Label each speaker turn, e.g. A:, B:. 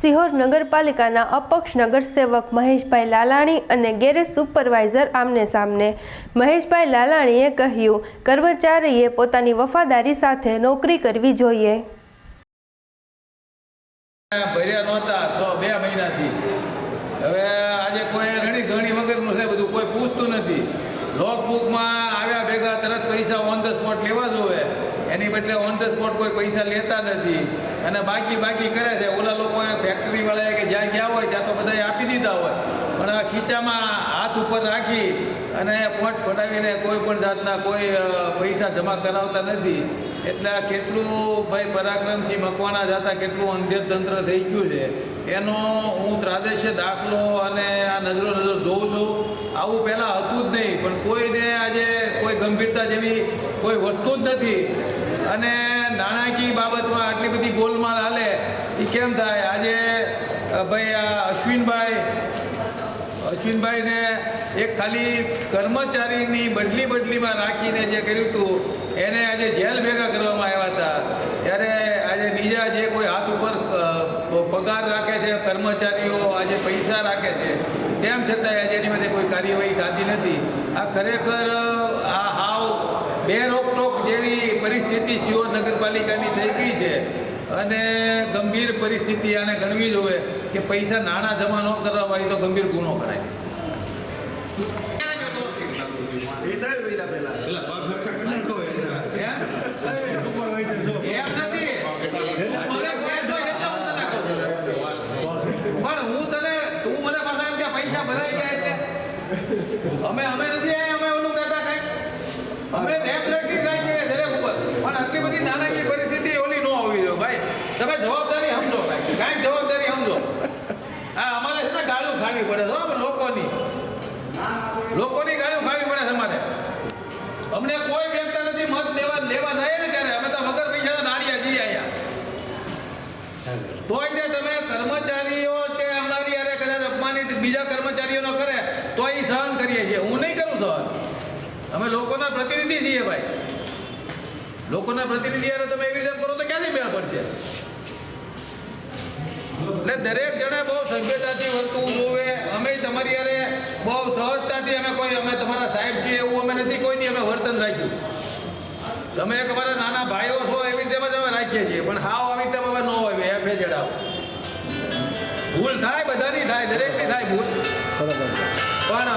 A: સિહોર નગરપાલિકાના અપક્ષ નગરસેવક મહેશભાઈ લાલાણી અને ગેરેજ સુપરવાઇઝર આમને સામને. મહેશભાઈ લાલાણીએ કહ્યું, કર્મચારીએ પોતાની વફાદારી સાથે નોકરી કરવી જોઈએ.
B: ભર્યા નહોતા, છ, બે મહિનાથી. હવે આજે કોઈ ઘણી ઘણી વગરનું છે બધું, કોઈ પૂછતું નથી. લોકબુકમાં આવ્યા ભેગા તરત પૈસા ઓન ધ સ્પોટ લેવા એની બદલે ઓન ધ સ્પોટ કોઈ પૈસા લેતા નથી. અને બાકી બાકી કરે છે. ઓલા લોકોએ ફેક્ટરી વાળાએ કે જ્યાં ગયા હોય ત્યાં તો બધાએ આપી દીધા હોય. પણ આ ખીચામાં હાથ ઉપર રાખી અને પોટ પડાવીને કોઈ પણ જાતના કોઈ પૈસા જમા કરાવતા નથી. એટલે આ કેટલું ભાઈ પરાક્રમસિંહ મકવાણા જતા, કેટલું અંધેર તંત્ર થઈ ગયું છે. એનો હું ત્રાદેશ્ય દાખલો અને આ નજરો નજર જોઉં છું. આવું પહેલાં હતું જ નહીં. પણ કોઈને આજે કોઈ ગંભીરતા જેવી કોઈ વસ્તુ જ નથી. અને નાણાકીય બાબતમાં આટલી બધી ગોલમાલ હાલે એ કેમ થાય? આજે ભાઈ, આ અશ્વિનભાઈ, અશ્વિનભાઈને એક ખાલી કર્મચારીની બદલી બદલીમાં રાખીને જે કર્યું હતું, એને આજે જેલ ભેગા કરવામાં આવ્યા હતા. ત્યારે આજે બીજા જે કોઈ હાથ ઉપર પગાર રાખે છે, કર્મચારીઓ આજે પૈસા રાખે છે, તેમ છતાંય આજે એની માટે કોઈ કાર્યવાહી થતી નથી. આ ખરેખર આ હાવ બે રોકટોક જેવી શિહોર નગરપાલિકાની થઈ ગઈ છે અને ગંભીર પરિસ્થિતિ આને ગણવી જોવે કે પૈસા નાણાં જમા ન કરવા હોય તો ગંભીર ગુનો કરાય. પણ હું તને, તું મને પૈસા ભરાઈ ગયા અમે અમે નથી અમે ઓલું કહેતા કઈ અમે લેબોરેટરી રાખીએ દરેક ઉપર પણ આટલી બધી નાણાકીય પરિસ્થિતિ ઓલી ન હોવી જોઈએ ભાઈ તમે જવાબદારી સમજો ભાઈ કાંઈક જવાબદારી સમજો હા અમારે છે ને ગાળું ખાવી પડે છે હો લોકોની લોકોની ગાળું ખાવી પડે છે અમારે અમને કોઈ વ્યક્તિ નથી મત દેવા લેવા જાય ને ત્યારે અમે તો વગર પૈસાના દાડિયા જઈએ અહીંયા તોય તે તમે કર્મચારીઓ કે અમારી યારે કદાચ અપમાનિત બીજા કર્મચારીઓનો કરે તો એ સહન કરીએ છીએ હું નહીં કરું સહન અમે લોકોના પ્રતિનિધિ છીએ ભાઈ. લોકોના પ્રતિનિધિ યારે તમે એવી રીતે કરો તો ક્યાંથી મેળ પડશે? એટલે દરેક જણે બહુ સભ્યતાથી વર્તવું જોવે. અમે તમારી યારે બહુ સહજતાથી અમે કોઈ અમે તમારા સાહેબ છીએ એવું અમે નથી. કોઈની અમે વર્તન રાખ્યું. તમે એક અમારા નાના ભાઈઓ છો એવી રીતે જ અમે રાખીએ છીએ. પણ હાવ આવી રીતે અમે ન હોય એફ ફે જડાવો ભૂલ થાય બધાની થાય દરેકની થાય ભૂલ. પણ